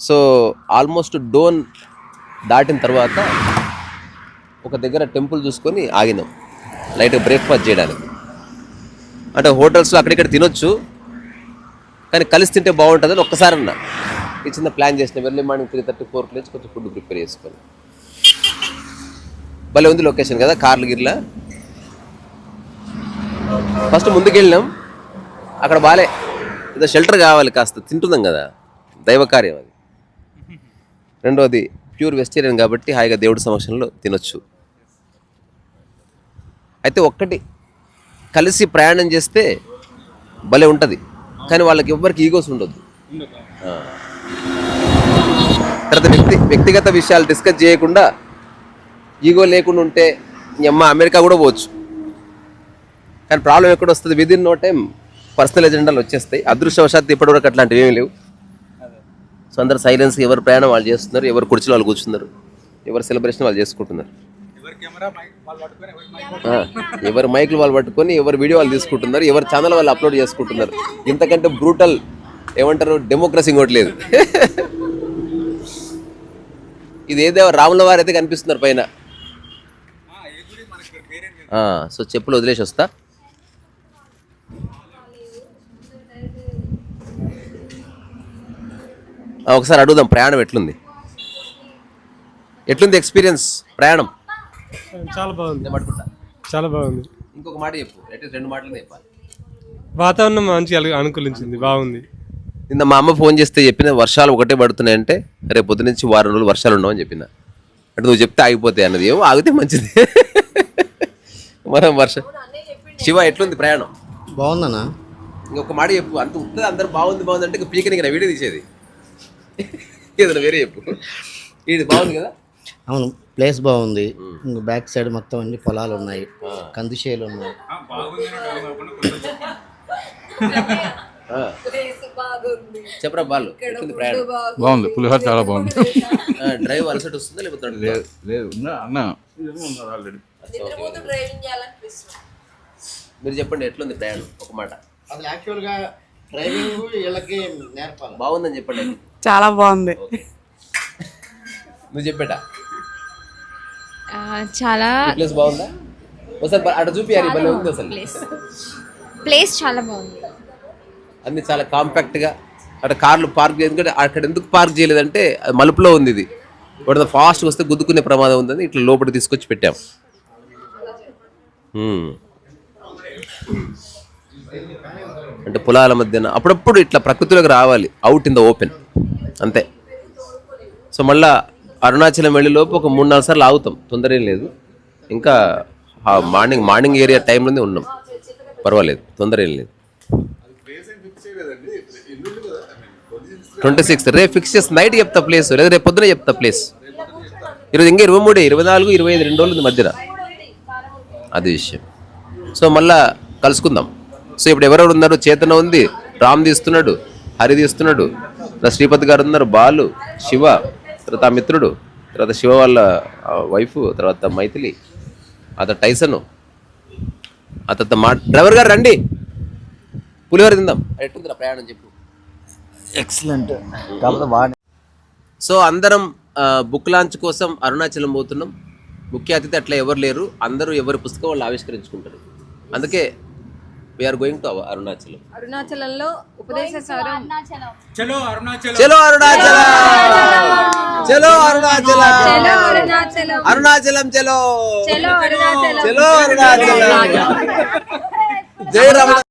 So almost Dhone దాటిన తర్వాత ఒక దగ్గర టెంపుల్ చూసుకొని ఆగినాం లైట్ బ్రేక్ఫాస్ట్ చేయడానికి. అంటే హోటల్స్లో అక్కడిక్కడ తినొచ్చు కానీ కలిసి తింటే బాగుంటుందని ఒక్కసారి అన్న. ఈ చిన్న ప్లాన్ చేసిన ఎర్లీ మార్నింగ్ త్రీ థర్టీ ఫోర్కి నుంచి కొంచెం ఫుడ్ ప్రిపేర్ చేసుకొని. భలే ఉంది లొకేషన్ కదా కార్లు గిర్ల. ఫస్ట్ ముందుకెళ్ళినాం. అక్కడ బాలే. ఏదో షెల్టర్ కావాలి కాస్త తింటున్నాం కదా. దైవ కార్యం అది. రెండవది ప్యూర్ వెజిటేరియన్ కాబట్టి హాయిగా దేవుడి సమక్షంలో తినొచ్చు. అయితే ఒక్కటి కలిసి ప్రయాణం చేస్తే భలే ఉంటుంది. కానీ వాళ్ళకి ఎవ్వరికి ఈగోస్ ఉండొద్దు. తర్వాత వ్యక్తి వ్యక్తిగత విషయాలు డిస్కస్ చేయకుండా ఈగో లేకుండా ఉంటే ఈ అమ్మ అమెరికా కూడా పోవచ్చు. కానీ ప్రాబ్లం ఎక్కడ వస్తుంది విదిన్ నో టైం పర్సనల్ ఎజెండాలు వచ్చేస్తాయి. అదృష్టవశాత్తు ఇప్పటివరకు అట్లాంటివి ఏమీ లేవు. సో అందరు సైలెన్స్ ఎవరు ప్రయాణం వాళ్ళు చేస్తున్నారు ఎవరు కుర్చీలో వాళ్ళు కూర్చున్నారు ఎవరు సెలబ్రేషన్ వాళ్ళు చేసుకుంటున్నారు. ఎవరు మైకులు వాళ్ళు పట్టుకొని ఎవరు వీడియో వాళ్ళు తీసుకుంటున్నారు ఎవరు ఛానల్ వాళ్ళు అప్లోడ్ చేసుకుంటున్నారు. ఇంతకంటే బ్రూటల్ ఏమంటారు డెమోక్రసీ ఇంకోట్లేదు ఇది ఏదో రాముల వారు అయితే కనిపిస్తున్నారు పైన. సో చెప్పులు వదిలేసి వస్తా. ఒకసారి అడుగుదాం ప్రయాణం ఎట్లుంది? ఎట్లుంది ఎక్స్పీరియన్స్ ప్రయాణం? చాలా బాగుంది. పట్టుకుంటా చాలా బాగుంది. ఇంకొక మాట చెప్పు అట్లీస్ట్ రెండు మాటలు చెప్పాలి. వాతావరణం మంచిగా అను- అనుకూలించింది బాగుంది. నిన్న మా అమ్మ ఫోన్ చేస్తే చెప్పిన వర్షాలు ఒకటే పడుతున్నాయంటే రేపు పొద్దు నుంచి వారం రోజులు వర్షాలు ఉండవని చెప్పిన. అంటే నువ్వు చెప్తే ఆగిపోతాయి అన్నది. ఏమో ఆగితే మంచిది. మనం వర్షం శివ ఎట్లుంది ప్రయాణం? బాగుందన్నా. ఇంకొక మాట చెప్పు అంత ఉంటుంది అందరు బాగుంది బాగుంది అంటే పీకనికి వీడియో తీసేది. ఏదైనా వేరే చెప్పు. ఇది బాగుంది కదా? అవును ప్లేస్ బాగుంది. ఇంక బ్యాక్ సైడ్ మొత్తం అన్ని పొలాలు ఉన్నాయి. కంది చేలు ఉన్నాయి. చెప్పరా బాలు బాగుంది. పులిహోర చాలా బాగుంది. డ్రైవ్ అలసట వస్తుందా లేకపోతే లేదు అన్న. మీరు చెప్పండి ఎట్లుంది ప్రయాణం? ఒక మాట. అసలు యాక్చువల్గా డ్రైవింగ్ వీళ్ళకి నేర్పాలి. బాగుందని చెప్పండి. చాలా బాగుంది. నువ్వు చెప్పేటా? ఆ, చాలా ప్లేస్ బాగుందా? ఒకసారి అటు చూపియాలి భలే ఉంది అసలు. ప్లేస్ ప్లేస్ చాలా బాగుంది. అన్ని చాలా కాంపాక్ట్గా అక్కడ కార్లు పార్క్ ఎందుకంటే అక్కడ ఎందుకు పార్క్ చేయలేదంటే అది మలుపులో ఉంది ఇది. వాడు ఫాస్ట్ వస్తే గుద్దుకునే ప్రమాదం ఉందని ఇట్లా లోపలికి తీసుకొచ్చి పెట్టాం. హ్మ్. అంటే పొలాల మధ్యన అప్పుడప్పుడు ఇట్లా ప్రకృతిలోకి రావాలి అవుట్ ఇన్ ద ఓపెన్ అంతే. సో మళ్ళా అరుణాచలం వెళ్ళేలోపు ఒక మూడు నాలుగు సార్లు ఆగుతాం. తొందరేం లేదు. ఇంకా మార్నింగ్ మార్నింగ్ ఏరియా టైంలోనే ఉన్నాం. పర్వాలేదు తొందర ఏం లేదు. ట్వంటీ సిక్స్త్ రేపు ఫిక్స్ చేసి నైట్ చెప్తా ప్లేస్ లేదా రేపు పొద్దున చెప్తా ప్లేస్ ఈరోజు ఇంకా ఇరవై మూడు ఇరవై నాలుగు ఇరవై ఐదు రెండు రోజులు మధ్యన అది విషయం. సో మళ్ళా కలుసుకుందాం. సో ఇప్పుడు ఎవరెవరు ఉన్నారు చేతన ఉంది రామ్ తీస్తున్నాడు హరి తీస్తున్నాడు తర్వాత శ్రీపతి గారు ఉన్నారు బాలు శివ తర్వాత ఆ మిత్రుడు తర్వాత శివ వాళ్ళ వైఫ్ తర్వాత మైథిలి తర్వాత టైసన్ తర్వాత మా డ్రైవర్ గారు రండి. పులిహోర తిందాం. ఎట్టుందిరా ప్రయాణం చెప్పు. ఎక్సలెంట్. సో అందరం బుక్ లాంచ్ కోసం అరుణాచలం పోతున్నాం. ముఖ్య అతిథి అట్లా ఎవరు లేరు. అందరూ ఎవరి పుస్తకం వాళ్ళు ఆవిష్కరించుకుంటారు. అందుకే వీఆర్ గోయింగ్ టు అరుణాచలం అరుణాచలంలో ఉపదేశ సారం. చలో అరుణాచలం. చలో అరుణాచలం. అరుణాచలం. అరుణాచలం. చలో చలో. అరుణాచలం. చలో అరుణాచలం. జై రామ